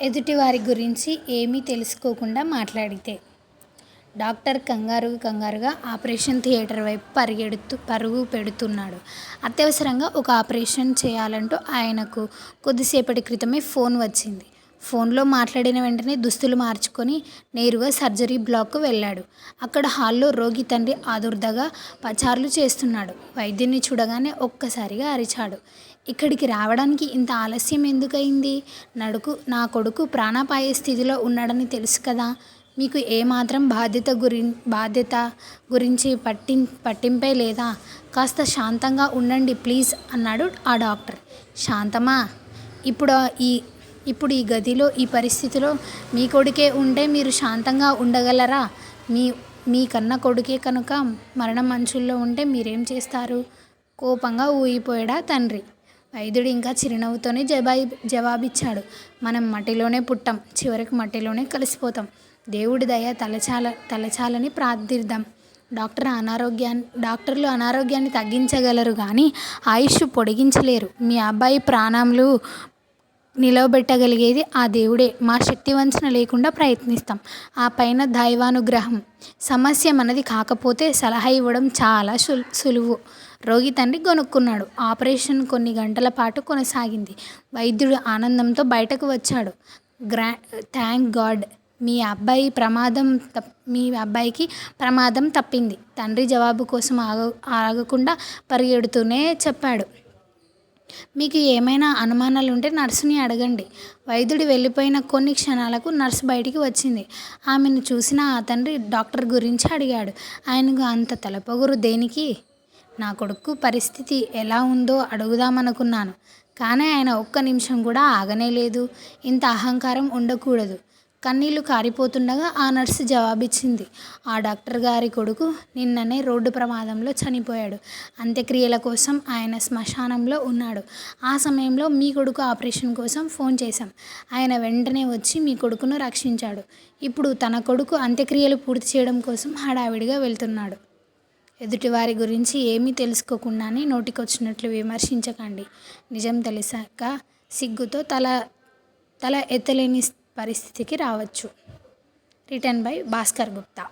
ఎదుటివారి గురించి ఏమీ తెలుసుకోకుండా మాట్లాడితే డాక్టర్ కంగారు కంగారుగా ఆపరేషన్ థియేటర్ వైపు పరిగెడుతూ పరుగు పెడుతున్నాడు. అత్యవసరంగా ఒక ఆపరేషన్ చేయాలంటూ ఆయనకు కొద్దిసేపటి క్రితమే ఫోన్ వచ్చింది. ఫోన్లో మాట్లాడిన వెంటనే దుస్తులు మార్చుకొని నేరుగా సర్జరీ బ్లాక్కు వెళ్ళాడు. అక్కడ హాల్లో రోగి తండ్రి ఆదుర్దాగా పచారులు చేస్తున్నాడు. వైద్యుని చూడగానే ఒక్కసారిగా అరిచాడు. ఇక్కడికి రావడానికి ఇంత ఆలస్యం ఎందుకయింది? నా కొడుకు ప్రాణాపాయ స్థితిలో ఉన్నాడని తెలుసు కదా! మీకు ఏమాత్రం బాధ్యత గురించి పట్టింపే లేదా? కాస్త శాంతంగా ఉండండి ప్లీజ్ అన్నాడు ఆ డాక్టర్. శాంతమా? ఇప్పుడు ఈ ఇప్పుడు ఈ గదిలో ఈ పరిస్థితిలో మీ కొడుకే ఉంటే మీరు శాంతంగా ఉండగలరా? మీ కన్నకొడుకే కనుక మరణమంచులో ఉంటే మీరేం చేస్తారు? కోపంగా ఊగిపోయాడా తండ్రి. వైద్యుడు ఇంకా చిరునవ్వుతోనే జవాబిచ్చాడు. మనం మట్టిలోనే పుట్టాం. చివరికి మట్టిలోనే కలిసిపోతాం. దేవుడి దయ తలచాలని ప్రార్థిద్దాం డాక్టర్ అనారోగ్యాన్ని డాక్టర్లు అనారోగ్యాన్ని తగ్గించగలరు కానీ ఆయుష్ పొడిగించలేరు. మీ అబ్బాయి ప్రాణాలు నిలవబెట్టగలిగేది ఆ దేవుడే. మా శక్తివంచన లేకుండా ప్రయత్నిస్తాం. ఆ పైన దైవానుగ్రహం. సమస్య మనది కాకపోతే సలహా ఇవ్వడం చాలా సులువు. రోగి తండ్రి కొనుక్కున్నాడు ఆపరేషన్ కొన్ని గంటల పాటు కొనసాగింది. వైద్యుడు ఆనందంతో బయటకు వచ్చాడు. థాంక్ గాడ్ మీ అబ్బాయి ప్రమాదం తప్ మీ అబ్బాయికి ప్రమాదం తప్పింది తండ్రి జవాబు కోసం ఆగ ఆగకుండా పరిగెడుతూనే చెప్పాడు. మీకు ఏమైనా అనుమానాలు ఉంటే నర్సుని అడగండి. వైద్యుడు వెళ్ళిపోయిన కొన్ని క్షణాలకు నర్సు బయటికి వచ్చింది. ఆమెను చూసిన ఆ తండ్రి డాక్టర్ గురించి అడిగాడు. ఆయనకు అంత తలపొగరు దేనికి? నా కొడుకు పరిస్థితి ఎలా ఉందో అడుగుదామనుకున్నాను. కానీ ఆయన ఒక్క నిమిషం కూడా ఆగనేలేదు. ఇంత అహంకారం ఉండకూడదు. కన్నీళ్ళు కారిపోతుండగా ఆ నర్సు జవాబిచ్చింది. ఆ డాక్టర్ గారి కొడుకు నిన్ననే రోడ్డు ప్రమాదంలో చనిపోయాడు. అంత్యక్రియల కోసం ఆయన శ్మశానంలో ఉన్నాడు. ఆ సమయంలో మీ కొడుకు ఆపరేషన్ కోసం ఫోన్ చేశాం. ఆయన వెంటనే వచ్చి మీ కొడుకును రక్షించాడు. ఇప్పుడు తన కొడుకు అంత్యక్రియలు పూర్తి చేయడం కోసం హడావిడిగా వెళ్తున్నాడు ఎదుటివారి గురించి ఏమీ తెలుసుకోకుండానే నోటికొచ్చినట్లు విమర్శించకండి. నిజం తెలిసాక సిగ్గుతో తల తల ఎత్తలేని పరిస్థితికి రావచ్చు. Written by Bhaskar Gupta